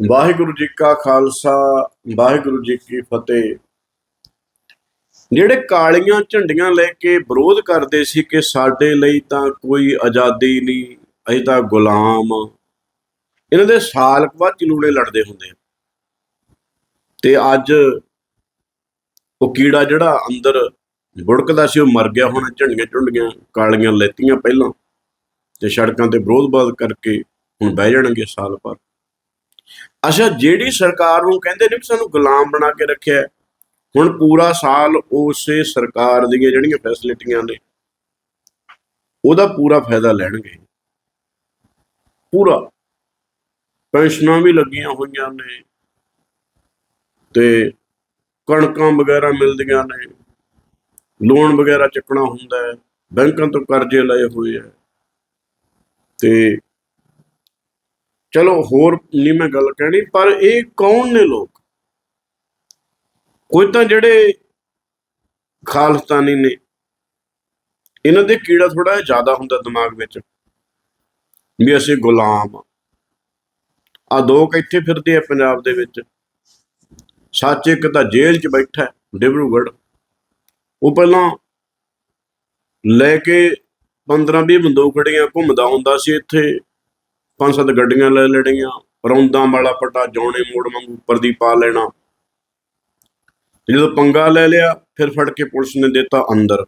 ਵਾਹਿਗੁਰੂ ਜੀ ਕਾ ਖਾਲਸਾ, ਵਾਹਿਗੁਰੂ ਜੀ ਕੀ ਫਤਿਹ। ਜਿਹੜੇ ਕਾਲੀਆਂ ਝੰਡੀਆਂ ਲੈ ਕੇ ਵਿਰੋਧ ਕਰਦੇ ਸੀ ਕਿ ਸਾਡੇ ਲਈ ਤਾਂ ਕੋਈ ਆਜ਼ਾਦੀ ਨਹੀਂ, ਅਸੀਂ ਤਾਂ ਗੁਲਾਮ ਇਹਨਾਂ ਦੇ ਸਾਲ ਕੁ ਬਾਅਦ ਚਲੂੜੇ ਲੜਦੇ ਹੁੰਦੇ ਆ। ਤੇ ਅੱਜ ਉਹ ਕੀੜਾ ਜਿਹੜਾ ਅੰਦਰ ਬੁੜਕਦਾ ਸੀ, ਉਹ ਮਰ ਗਿਆ ਹੁਣ ਝੰਡੀਆਂ ਝੁੰਡੀਆਂ, ਕਾਲੀਆਂ ਲੈਤੀਆਂ ਪਹਿਲਾਂ। ਤੇ ਸੜਕਾਂ ਤੇ ਵਿਰੋਧ ਵਿਰੋਧਬਾਦ ਕਰਕੇ ਹੁਣ ਬਹਿ ਜਾਣਗੇ ਸਾਲ ਭਰ। ਅੱਛਾ, ਜਿਹੜੀ ਸਰਕਾਰ ਨੂੰ ਕਹਿੰਦੇ ਨੇ ਕਿ ਸਾਨੂੰ ਗੁਲਾਮ ਬਣਾ ਕੇ ਰੱਖਿਆ ਹੁਣ ਪੂਰਾ ਸਾਲ ਉਸੇ ਸਰਕਾਰ ਦੀਆਂ ਜਿਹੜੀਆਂ ਫੈਸਿਲਿਟੀਆਂ ਨੇ, ਉਹਦਾ ਪੂਰਾ ਫਾਇਦਾ ਲੈਣਗੇ। ਪੂਰਾ। ਪੈਨਸ਼ਨਾਂ ਵੀ ਲੱਗੀਆਂ ਹੋਈਆਂ ਨੇ, ਤੇ ਕਣਕਾਂ ਵਗੈਰਾ ਮਿਲਦੀਆਂ ਨੇ, ਲੋਨ ਵਗੈਰਾ ਚੱਕਣਾ ਹੁੰਦਾ ਹੈ, ਬੈਂਕਾਂ ਤੋਂ ਕਰਜ਼ੇ ਲਏ ਹੋਏ ਆ ਤੇ ਚਲੋ ਹੋਰ ਨਹੀਂ ਮੈਂ ਗੱਲ ਕਹਿਣੀ, ਪਰ ਇਹ ਕੌਣ ਨੇ ਲੋਕ? ਕੋਈ ਤਾਂ ਜਿਹੜੇ ਖਾਲਸਤਾਨੀ ਨੇ, ਇਹਨਾਂ ਦੇ ਕੀੜਾ ਥੋੜਾ ਜ਼ਿਆਦਾ ਹੁੰਦਾ ਦਿਮਾਗ ਵਿੱਚ, ਵੀ ਅਸੀਂ ਗੁਲਾਮ ਆ। ਦੋ ਇੱਥੇ ਫਿਰਦੇ ਆ ਪੰਜਾਬ ਦੇ ਵਿੱਚ। ਸੱਚ ਇੱਕ ਤਾਂ ਜੇਲ੍ਹ 'ਚ ਬੈਠਾ ਡਿਬਰੂਗੜ ਉਹ ਪਹਿਲਾਂ ਲੈ ਕੇ 15 20 ਬੰਦੂਕੜੀਆਂ ਘੁੰਮਦਾ ਹੁੰਦਾ ਸੀ ਇੱਥੇ। ਪੰਜ ਸੱਤ ਗੱਡੀਆਂ ਲੈ ਲੈਣੀਆਂ, ਰੌਂਦਾਂ ਵਾਲਾ ਪਟਾ ਜੌਣੇ ਮੋੜ ਵਾਂਗੂ ਉੱਪਰ ਦੀ ਪਾ ਲੈਣਾ। ਜਦੋਂ ਪੰਗਾ ਲੈ ਲਿਆ, ਫਿਰ ਫੜ ਕੇ ਪੁਲਿਸ ਨੇ ਦਿੱਤਾ ਅੰਦਰ।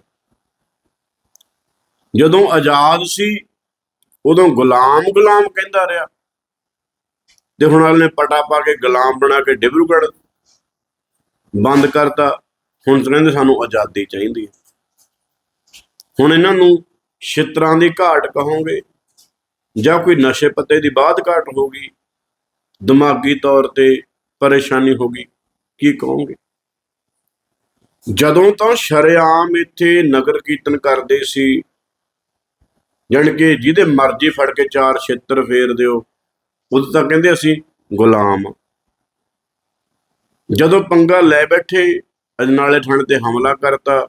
ਜਦੋਂ ਆਜ਼ਾਦ ਸੀ, ਉਦੋਂ ਗੁਲਾਮ ਗੁਲਾਮ ਕਹਿੰਦਾ ਰਿਹਾ। ਤੇ ਹੁਣ ਵਾਲੇ ਨੇ ਪਟਾ ਪਾ ਕੇ ਗੁਲਾਮ ਬਣਾ ਕੇ ਡਿਬਰੂਗੜ ਬੰਦ ਕਰਤਾ। ਹੁਣ ਕਹਿੰਦੇ ਸਾਨੂੰ ਆਜ਼ਾਦੀ ਚਾਹੀਦੀ ਹੈ। ਹੁਣ ਇਹਨਾਂ ਨੂੰ ਛਿੱਤਰਾਂ ਦੀ ਘਾਟ ਕਹੋਗੇ। ਜਾਂ ਕੋਈ ਨਸ਼ੇ ਪੱਤੇ ਦੀ ਬਾਤ ਘਾਟ ਹੋ ਗਈ, ਦਿਮਾਗੀ ਤੌਰ ਤੇ ਪਰੇਸ਼ਾਨੀ ਹੋ ਗਈ, ਕੀ ਕਹੋਗੇ? ਜਦੋਂ ਤਾਂ ਸ਼ਰੇਆਮ ਇੱਥੇ ਨਗਰ ਕੀਰਤਨ ਕਰਦੇ ਸੀ, ਜਾਣੀ ਕਿ ਜਿਹਦੇ ਮਰਜ਼ੀ ਫੜ ਕੇ ਚਾਰ ਛੇਤਰ ਫੇਰ ਦਿਓ, ਉਦੋਂ ਤਾਂ ਕਹਿੰਦੇ ਅਸੀਂ ਗੁਲਾਮ ਜਦੋਂ ਪੰਗਾ ਲੈ ਬੈਠੇ, ਅਜਨਾਲੇ ਥਾਣੇ ਤੇ ਹਮਲਾ ਕਰਤਾ,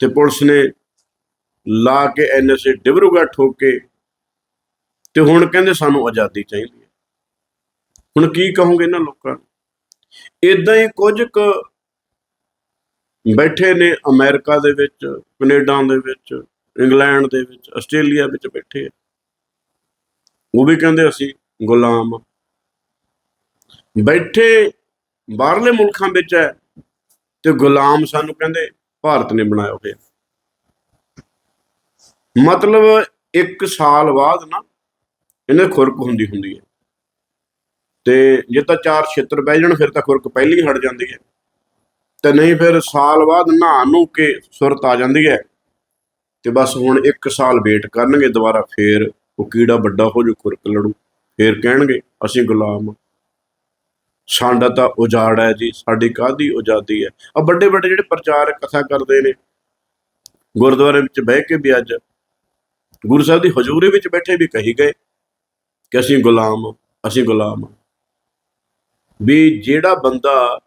ਤੇ ਪੁਲਿਸ ਨੇ ਲਾ ਕੇ ਐਨਐਸਏ ਡਿਬਰੂਗੜ੍ਹ ਠੋਕ ਕੇ ਤੇ ਹੁਣ ਕਹਿੰਦੇ ਸਾਨੂੰ ਆਜ਼ਾਦੀ ਚਾਹੀਦੀ ਹੈ। ਹੁਣ ਕੀ ਕਹੋਗੇ ਇਹਨਾਂ ਲੋਕਾਂ ਨੂੰ? ਇਦਾਂ ਹੀ ਕੁਝ ਕੁ ਬੈਠੇ ਨੇ ਅਮਰੀਕਾ ਦੇ ਵਿੱਚ, ਕੈਨੇਡਾ ਦੇ ਵਿੱਚ, ਇੰਗਲੈਂਡ ਦੇ ਵਿੱਚ, ਆਸਟ੍ਰੇਲੀਆ ਵਿੱਚ ਬੈਠੇ ਆ। ਉਹ ਵੀ ਕਹਿੰਦੇ ਅਸੀਂ ਗੁਲਾਮ ਬੈਠੇ ਬਾਹਰਲੇ ਮੁਲਕਾਂ ਵਿੱਚ ਹੈ ਤੇ ਗੁਲਾਮ ਸਾਨੂੰ ਕਹਿੰਦੇ ਭਾਰਤ ਨੇ ਬਣਾਇਆ ਹੋਇਆ। ਮਤਲਬ ਇੱਕ ਸਾਲ ਬਾਅਦ ਨਾ ਇਹਨੇ ਖੁਰਕ ਹੁੰਦੀ ਹੁੰਦੀ ਹੈ। ਤੇ ਜੇ ਤਾਂ ਚਾਰ ਛੇਤਰ ਬਹਿ ਜਾਣ, ਫਿਰ ਤਾਂ ਖੁਰਕ ਪਹਿਲੀ ਹਟ ਜਾਂਦੀ ਹੈ। ਤੇ ਨਹੀਂ ਫਿਰ ਸਾਲ ਬਾਅਦ ਨਹਾ ਨੂੰ ਕੇ ਸੁਰਤ ਆ ਜਾਂਦੀ ਹੈ। ਤੇ ਬਸ ਹੁਣ ਇੱਕ ਸਾਲ ਵੇਟ ਕਰਨਗੇ, ਦੁਬਾਰਾ ਫੇਰ ਉਹ ਕੀੜਾ ਵੱਡਾ ਹੋ ਜੂ, ਖੁਰਕ ਲੜੂ। ਫੇਰ ਕਹਿਣਗੇ, ਅਸੀਂ ਗੁਲਾਮ ਸਾਡਾ ਤਾਂ ਉਜਾੜ ਹੈ ਜੀ, ਸਾਡੀ ਕਾਹਦੀ ਉਜਾਦੀ ਹੈ? ਆ ਵੱਡੇ ਵੱਡੇ ਜਿਹੜੇ ਪ੍ਰਚਾਰਕ ਕਥਾ ਕਰਦੇ ਨੇ, ਗੁਰਦੁਆਰੇ ਵਿੱਚ ਬਹਿ ਕੇ ਵੀ ਅੱਜ ਗੁਰੂ ਸਾਹਿਬ ਦੀ ਹਜ਼ੂਰੀ ਵਿੱਚ ਬੈਠੇ ਵੀ ਕਹੀ ਗਏ। ਕਿ ਅਸੀਂ ਗੁਲਾਮ ਅਸੀਂ ਗੁਲਾਮ ਹਾਂ। ਵੀ ਜਿਹੜਾ ਬੰਦਾ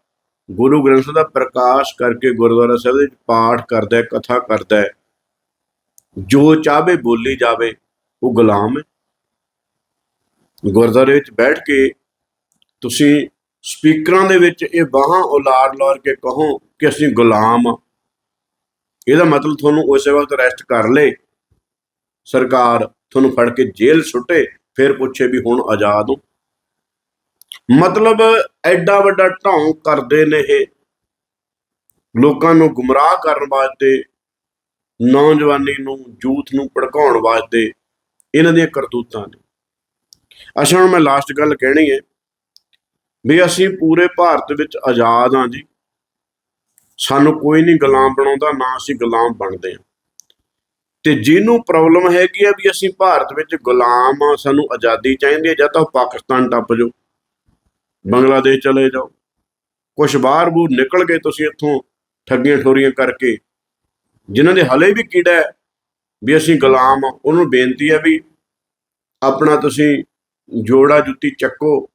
ਗੁਰੂ ਗ੍ਰੰਥ ਸਾਹਿਬ ਦਾ ਪ੍ਰਕਾਸ਼ ਕਰਕੇ ਗੁਰਦੁਆਰਾ ਸਾਹਿਬ ਦੇ ਵਿੱਚ ਪਾਠ ਕਰਦਾ ਹੈ, ਕਥਾ ਕਰਦਾ ਹੈ, ਜੋ ਚਾਹੇ ਬੋਲੀ ਜਾਵੇ, ਉਹ ਗੁਲਾਮ ਹੈ। ਗੁਰਦੁਆਰੇ ਵਿੱਚ ਬੈਠ ਕੇ ਤੁਸੀਂ ਸਪੀਕਰਾਂ ਦੇ ਵਿੱਚ ਇਹ ਬਾਹਾਂ ਉਲਾਰ ਲਾੜ ਕੇ ਕਹੋ ਕਿ ਅਸੀਂ ਗੁਲਾਮ ਹਾਂ। ਇਹਦਾ ਮਤਲਬ ਤੁਹਾਨੂੰ ਉਸੇ ਵਕਤ ਅਰੈਸਟ ਕਰ ਲੇ ਸਰਕਾਰ ਤੁਹਾਨੂੰ ਫੜ ਕੇ ਜੇਲ੍ਹ ਸੁੱਟੇ। ਫਿਰ ਪੁੱਛੇ ਵੀ ਹੁਣ ਆਜ਼ਾਦ ਹੋ। ਮਤਲਬ ਐਡਾ ਵੱਡਾ ਢੌਂਗ ਕਰਦੇ ਨੇ ਇਹ। ਲੋਕਾਂ ਨੂੰ ਗੁੰਮਰਾਹ ਕਰਨ ਵਾਸਤੇ, ਨੌਜਵਾਨੀ ਨੂੰ ਯੂਥ ਨੂੰ ਭੜਕਾਉਣ ਵਾਸਤੇ ਇਹਨਾਂ ਦੀਆਂ ਕਰਤੂਤਾਂ ਨੇ। ਅੱਛਾ, ਹੁਣ ਮੈਂ ਲਾਸਟ ਗੱਲ ਕਹਿਣੀ ਹੈ ਵੀ ਅਸੀਂ ਪੂਰੇ ਭਾਰਤ ਵਿੱਚ ਆਜ਼ਾਦ ਹਾਂ ਜੀ। ਸਾਨੂੰ ਕੋਈ ਨਹੀਂ ਗੁਲਾਮ ਬਣਾਉਂਦਾ, ਨਾ ਅਸੀਂ ਗੁਲਾਮ ਬਣਦੇ ਹਾਂ। ਤੇ ਜਿਹਨੂੰ ਪ੍ਰੋਬਲਮ ਹੈਗੀ ਆ ਵੀ ਅਸੀਂ ਭਾਰਤ ਵਿੱਚ ਗੁਲਾਮ ਆ, ਸਾਨੂੰ ਆਜ਼ਾਦੀ ਚਾਹੀਦੀ ਹੈ ਜਾਂ ਤਾਂ ਉਹ ਪਾਕਿਸਤਾਨ ਟੱਪ ਜਾਓ, ਬੰਗਲਾਦੇਸ਼ ਚਲੇ ਜਾਓ। ਕੁਛ ਬਾਹਰ ਬੂਰ ਨਿਕਲ ਗਏ ਤੁਸੀਂ ਇੱਥੋਂ ਠੱਗੀਆਂ ਠੋਰੀਆਂ ਕਰਕੇ, ਜਿਨ੍ਹਾਂ ਦੇ ਹਲੇ ਵੀ ਕੀੜਾ ਹੈ ਵੀ ਅਸੀਂ ਗੁਲਾਮ ਆ, ਉਹਨੂੰ ਬੇਨਤੀ ਹੈ ਵੀ ਆਪਣਾ ਤੁਸੀਂ ਜੋੜਾ ਜੁੱਤੀ ਚੱਕੋ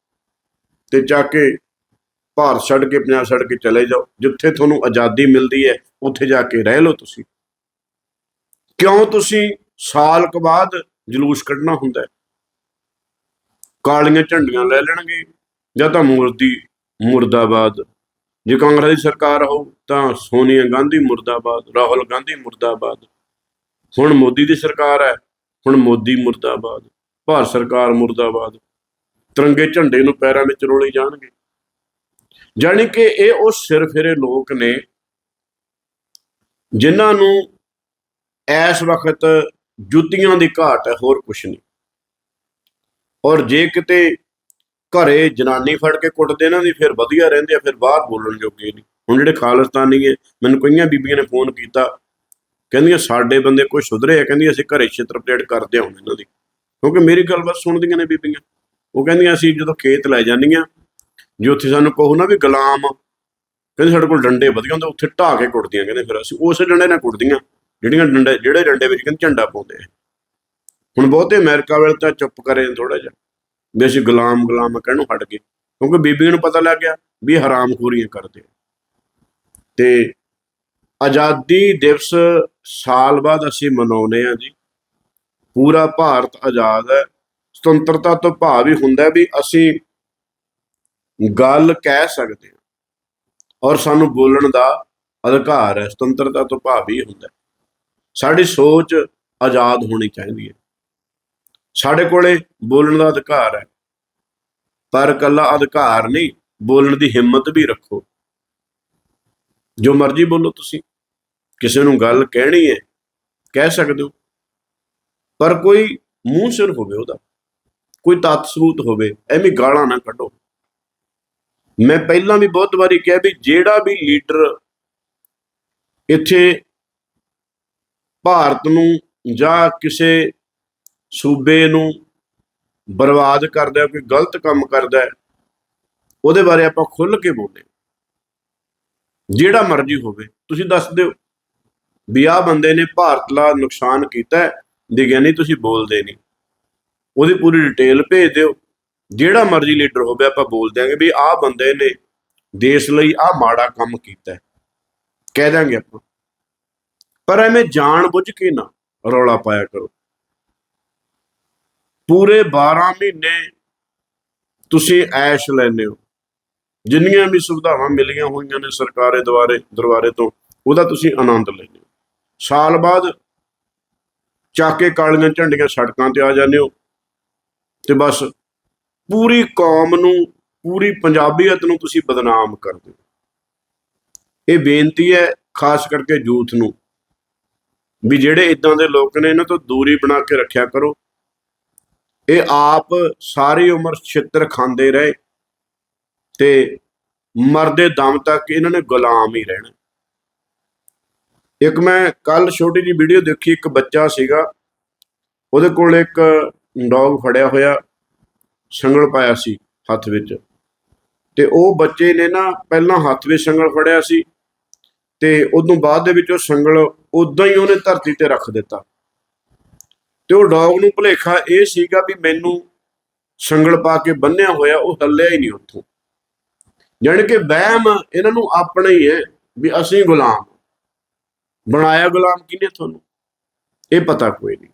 ਤੇ ਚੱਕ ਕੇ ਭਾਰਤ ਛੱਡ ਕੇ, ਪੰਜਾਬ ਛੱਡ ਕੇ ਚਲੇ ਜਾਓ, ਜਿੱਥੇ ਤੁਹਾਨੂੰ ਆਜ਼ਾਦੀ ਮਿਲਦੀ ਹੈ, ਉੱਥੇ ਜਾ ਕੇ ਰਹਿ ਲਓ ਤੁਸੀਂ। ਕਿਉਂ ਤੁਸੀਂ ਸਾਲ ਕੁ ਬਾਅਦ ਜਲੂਸ ਕੱਢਣਾ ਹੁੰਦਾ ਹੈ? ਕਾਲੀਆਂ ਝੰਡੀਆਂ ਲੈ ਲੈਣਗੇ ਜਾਂ ਤਾਂ ਮੋਦੀ ਮੁਰਦਾਬਾਦ। ਜੇ ਕਾਂਗਰਸ ਦੀ ਸਰਕਾਰ ਹੋਊ ਤਾਂ ਸੋਨੀਆ ਗਾਂਧੀ ਮੁਰਦਾਬਾਦ, ਰਾਹੁਲ ਗਾਂਧੀ ਮੁਰਦਾਬਾਦ। ਹੁਣ ਮੋਦੀ ਦੀ ਸਰਕਾਰ ਹੈ, ਹੁਣ ਮੋਦੀ ਮੁਰਦਾਬਾਦ, ਭਾਰਤ ਸਰਕਾਰ ਮੁਰਦਾਬਾਦ। ਤਿਰੰਗੇ ਝੰਡੇ ਨੂੰ ਪੈਰਾਂ ਵਿੱਚ ਰੋਲੇ ਜਾਣਗੇ। ਜਾਣੀ ਕਿ ਇਹ ਉਹ ਸਿਰ ਫਿਰੇ ਲੋਕ ਨੇ ਜਿਨ੍ਹਾਂ ਨੂੰ ਇਸ ਵਕਤ ਜੁੱਤੀਆਂ ਦੀ ਘਾਟ ਹੈ ਹੋਰ ਕੁਛ ਨਹੀਂ। ਔਰ ਜੇ ਕਿਤੇ ਘਰੇ ਜਨਾਨੀ ਫੜ ਕੇ ਕੁੱਟਦੇ ਇਹਨਾਂ ਦੀ ਫਿਰ ਵਧੀਆ ਰਹਿੰਦੇ ਆ, ਫਿਰ ਬਾਹਰ ਬੋਲਣ ਜੋਗੇ ਨਹੀਂ। ਹੁਣ ਜਿਹੜੇ ਖਾਲਿਸਤਾਨੀ ਹੈ ਮੈਨੂੰ ਕਈਆਂ ਬੀਬੀਆਂ ਨੇ ਫੋਨ ਕੀਤਾ। ਕਹਿੰਦੀਆਂ, ਸਾਡੇ ਬੰਦੇ ਕੋਈ ਸੁਧਰੇ ਆ। ਕਹਿੰਦੀ ਅਸੀਂ ਘਰੇ ਛਿੱਤਰ ਪਲੇਟ ਕਰਦੇ ਹਾਂ ਹੁਣ ਇਹਨਾਂ ਦੀ। ਕਿਉਂਕਿ ਮੇਰੀ ਗੱਲ ਬਸ ਸੁਣਦੀਆਂ ਨੇ ਬੀਬੀਆਂ। ਉਹ ਕਹਿੰਦੀਆਂ, ਅਸੀਂ ਜਦੋਂ ਖੇਤ ਲੈ ਜਾਂਦੀਆਂ, ਜੇ ਉੱਥੇ ਸਾਨੂੰ ਕਹੋ ਨਾ ਵੀ ਗੁਲਾਮ, ਕਹਿੰਦੇ ਸਾਡੇ ਕੋਲ ਡੰਡੇ ਵਧੀਆ ਹੁੰਦੇ, ਉੱਥੇ ਢਾਹ ਕੇ ਕੁੱਟਦੀਆਂ। ਕਹਿੰਦੇ ਫਿਰ ਅਸੀਂ ਉਸੇ ਡੰਡੇ ਨਾਲ ਕੁੱਟਦੀਆਂ। ਜਿਹੜੀਆਂ ਡੰਡੇ, ਜਿਹੜੇ ਡੰਡੇ ਵਿੱਚ ਕਹਿੰਦੇ ਝੰਡਾ ਪਾਉਂਦੇ ਆ। ਹੁਣ ਬਹੁਤੇ ਅਮਰੀਕਾ ਵਾਲੇ ਤਾਂ ਚੁੱਪ ਕਰੇ ਥੋੜਾ ਜਿਹਾ। ਵੀ ਅਸੀਂ ਗੁਲਾਮ ਗੁਲਾਮ ਕਹਿਣੋਂ ਹਟ ਗਏ? ਕਿਉਂਕਿ ਬੀਬੀ ਨੂੰ ਪਤਾ ਲੱਗ ਗਿਆ ਵੀ ਹਰਾਮਖੋਰੀਆਂ ਕਰਦੇ ਤੇ ਆਜ਼ਾਦੀ ਦਿਵਸ ਸਾਲ ਬਾਅਦ ਅਸੀਂ ਮਨਾਉਂਦੇ ਆ ਜੀ। ਪੂਰਾ ਭਾਰਤ ਆਜ਼ਾਦ ਹੈ। ਸੁਤੰਤਰਤਾ ਤੋਂ ਭਾਵ ਹੀ ਹੁੰਦਾ ਵੀ ਅਸੀਂ ਗੱਲ ਕਹਿ ਸਕਦੇ ਹਾਂ। ਔਰ ਸਾਨੂੰ ਬੋਲਣ ਦਾ ਅਧਿਕਾਰ ਹੈ। ਸੁਤੰਤਰਤਾ ਤੋਂ ਭਾਵ ਹੀ ਹੁੰਦਾ ਸਾਡੀ ਸੋਚ ਆਜ਼ਾਦ ਹੋਣੀ ਚਾਹੀਦੀ ਹੈ। ਸਾਡੇ ਕੋਲੇ ਬੋਲਣ ਦਾ ਅਧਿਕਾਰ ਹੈ। ਪਰ ਕੱਲਾ ਅਧਿਕਾਰ ਨਹੀਂ, ਬੋਲਣ ਦੀ ਹਿੰਮਤ ਵੀ ਰੱਖੋ। ਜੋ ਮਰਜ਼ੀ ਬੋਲੋ ਤੁਸੀਂ। ਕਿਸੇ ਨੂੰ ਗੱਲ ਕਹਿਣੀ ਹੈ, ਕਹਿ ਸਕਦੇ ਹੋ। ਪਰ ਕੋਈ ਮੂੰਹ ਸਿਰ ਹੋਵੇ ਉਹਦਾ, ਕੋਈ ਤੱਤ ਸਬੂਤ ਹੋਵੇ, ਐਵੇਂ ਗਾਲਾਂ ਨਾ ਕੱਢੋ। ਮੈਂ ਪਹਿਲਾਂ ਵੀ ਬਹੁਤ ਵਾਰੀ ਕਿਹਾ ਵੀ ਜਿਹੜਾ ਵੀ ਲੀਡਰ ਇੱਥੇ ਭਾਰਤ ਨੂੰ ਜਾਂ ਕਿਸੇ ਸੂਬੇ ਨੂੰ ਬਰਬਾਦ ਕਰਦਾ ਹੈ, ਕੋਈ ਗਲਤ ਕੰਮ ਕਰਦਾ ਹੈ, ਉਹਦੇ ਬਾਰੇ ਆਪਾਂ ਖੁੱਲ ਕੇ ਬੋਲੇ ਜਿਹੜਾ ਮਰਜ਼ੀ ਹੋਵੇ ਤੁਸੀਂ ਦੱਸ ਦਿਓ ਵੀ ਆਹ ਬੰਦੇ ਨੇ ਭਾਰਤ ਦਾ ਨੁਕਸਾਨ ਕੀਤਾ ਹੈ ਵਿਗਿਆਨੀ ਤੁਸੀਂ ਬੋਲਦੇ ਨਹੀਂ। ਉਹਦੀ ਪੂਰੀ ਡਿਟੇਲ ਭੇਜ ਦਿਓ। ਜਿਹੜਾ ਮਰਜ਼ੀ ਲੀਡਰ ਹੋਵੇ ਆਪਾਂ ਬੋਲ ਦਿਆਂਗੇ ਵੀ ਆਹ ਬੰਦੇ ਨੇ ਦੇਸ਼ ਲਈ ਆਹ ਮਾੜਾ ਕੰਮ ਕੀਤਾ ਕਹਿ ਦਾਂਗੇ ਆਪਾਂ। ਪਰ ਐਵੇਂ ਜਾਣ ਬੁੱਝ ਕੇ ਨਾ ਰੌਲਾ ਪਾਇਆ ਕਰੋ। ਪੂਰੇ 12 ਮਹੀਨੇ ਤੁਸੀਂ ਐਸ਼ ਲੈਂਦੇ ਹੋ। ਜਿੰਨੀਆਂ ਵੀ ਸੁਵਿਧਾਵਾਂ ਮਿਲੀਆਂ ਹੋਈਆਂ ਨੇ ਸਰਕਾਰੇ ਦੁਆਰੇ, ਦਰਬਾਰੇ ਤੋਂ, ਉਹਦਾ ਤੁਸੀਂ ਆਨੰਦ ਲੈਂਦੇ ਹੋ। ਸਾਲ ਬਾਅਦ ਚਾਕੇ ਕਾਲੀਆਂ ਝੰਡੀਆਂ ਸੜਕਾਂ ਤੇ ਆ ਜਾਂਦੇ ਹੋ ਤੇ ਬਸ ਪੂਰੀ ਕੌਮ ਨੂੰ, ਪੂਰੀ ਪੰਜਾਬੀਅਤ ਨੂੰ ਤੁਸੀਂ ਬਦਨਾਮ ਕਰਦੇ ਹੋ। ਇਹ ਬੇਨਤੀ ਹੈ, ਖਾਸ ਕਰਕੇ ਯੂਥ ਨੂੰ। ਵੀ ਜਿਹੜੇ ਇਦਾਂ ਦੇ ਲੋਕ ਨੇ, ਇਹਨਾਂ ਤੋਂ ਦੂਰੀ ਬਣਾ ਕੇ ਰੱਖਿਆ ਕਰੋ। ਇਹ ਆਪ ਸਾਰੀ ਉਮਰ ਛਿੱਤਰ ਖਾਂਦੇ ਰਹੇ ਤੇ ਮਰਦੇ ਦਮ ਤੱਕ ਇਹਨਾਂ ਨੇ ਗੁਲਾਮ ਹੀ ਰਹਿਣਾ। ਇੱਕ ਮੈਂ ਕੱਲ ਛੋਟੀ ਜੀ ਵੀਡੀਓ ਦੇਖੀ, ਇੱਕ ਬੱਚਾ ਸੀਗਾ, ਉਹਦੇ ਕੋਲ ਇੱਕ ਡੌਗ ਫੜਿਆ ਹੋਇਆ, ਸੰਗਲ ਪਾਇਆ ਸੀ ਹੱਥ ਵਿੱਚ। ਤੇ ਉਹ ਬੱਚੇ ਨੇ ਨਾ ਪਹਿਲਾਂ ਹੱਥ ਵਿੱਚ ਸੰਗਲ ਫੜਿਆ ਸੀ ਤੇ ਉਦੋਂ ਬਾਅਦ ਦੇ ਵਿੱਚ ਉਹ ਸੰਗਲ ਉਦਾਂ ਹੀ ਉਹਨੇ ਧਰਤੀ ਤੇ ਰੱਖ ਦਿੱਤਾ। ਤੇ ਉਹ ਡੌਗ ਨੂੰ ਭੁਲੇਖਾ ਇਹ ਸੀਗਾ ਵੀ ਮੈਨੂੰ ਸੰਗਲ ਪਾ ਕੇ ਬੰਨਿਆ ਹੋਇਆ, ਉਹ ਹੱਲਿਆ ਹੀ ਨਹੀਂ ਉੱਥੋਂ। ਜਾਣੀ ਕਿ ਵਹਿਮ ਇਹਨਾਂ ਨੂੰ ਆਪਣਾ ਹੀ ਹੈ ਵੀ ਅਸੀਂ ਗੁਲਾਮ। ਬਣਾਇਆ ਗੁਲਾਮ ਕਿਹਨੇ ਤੁਹਾਨੂੰ? ਇਹ ਪਤਾ ਕੋਈ ਨਹੀਂ।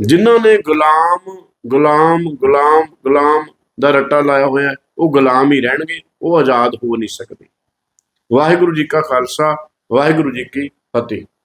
ਜਿਨ੍ਹਾਂ ਨੇ ਗੁਲਾਮ ਗੁਲਾਮ ਗੁਲਾਮ ਗੁਲਾਮ ਦਾ ਰੱਟਾ ਲਾਇਆ ਹੋਇਆ, ਉਹ ਗੁਲਾਮ ਹੀ ਰਹਿਣਗੇ, ਉਹ ਆਜ਼ਾਦ ਹੋ ਨਹੀਂ ਸਕਦੇ। ਵਾਹਿਗੁਰੂ ਜੀ ਕਾ ਖਾਲਸਾ, ਵਾਹਿਗੁਰੂ ਜੀ ਕੀ ਫਤਿਹ